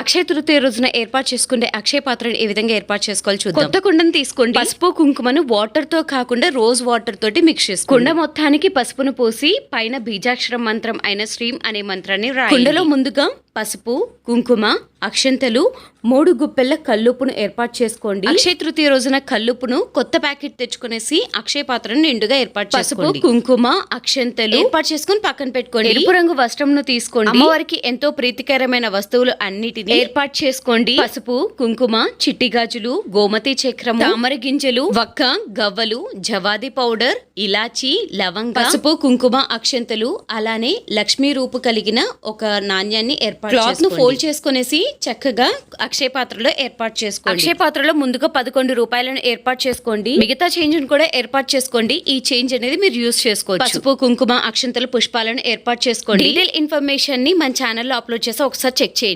అక్షయ తృతీయ రోజున ఏర్పాటు చేసుకుంటే అక్షయ పాత్రను ఏ విధంగా ఏర్పాటు చేసుకోవాలి చూద్దాం. కొత్త కుండను తీసుకోండి. పసుపు కుంకుమను వాటర్తో కాకుండా రోజ్ వాటర్ తోటి మిక్స్ చేసుకోండి. కుండ మొత్తానికి పసుపును పోసి పైన బీజాక్షరం మంత్రం అయిన శ్రీం అనే మంత్రాన్ని రాయండి. కుండలో ముందుగా పసుపు కుంకుమ అక్షంతలు మూడు గుప్పెళ్ళ కల్లుపును ఏర్పాటు చేసుకోండి. అక్షయ తృతీయ రోజున కల్లుపును కొత్త ప్యాకెట్ తెచ్చుకునేసి అక్షయ పాత్రను నిండుగా ఏర్పాటు చేసుకోండి. కుంకుమ అక్షంతలు ఏర్పాటు చేసుకుని పక్కన పెట్టుకోండి. ఎరుపు రంగు వస్త్రంను తీసుకోండి. అమ్మవారికి ఎంతో ప్రీతికరమైన వస్తువులు అన్నిటిని ఏర్పాటు చేసుకోండి. పసుపు కుంకుమ చిట్టి గాజులు గోమతి చక్రం తామర గింజలు వక్క గవ్వలు జవాది పౌడర్ ఇలాచి లవంగ పసుపు కుంకుమ అక్షంతలు అలానే లక్ష్మీ రూపు కలిగిన ఒక నాణ్యాన్ని ఏర్పాటు క్లాత్ను ఫోల్డ్ చేసుకునేసి చక్కగా అక్షయ పాత్రలో ఏర్పాటు చేసుకోండి. అక్షయ పాత్రలో ముందుగా పదకొండు రూపాయలను ఏర్పాటు చేసుకోండి. మిగతా చేంజ్ కూడా ఏర్పాటు చేసుకోండి. ఈ చేంజ్ అనేది మీరు యూస్ చేసుకోవచ్చు. పసుపు కుంకుమ అక్షంతలు పుష్పాలను ఏర్పాటు చేసుకోండి. డీటెయిల్ ఇన్ఫర్మేషన్ని మన ఛానల్లో అప్లోడ్ చేసి ఒకసారి చెక్ చేయండి.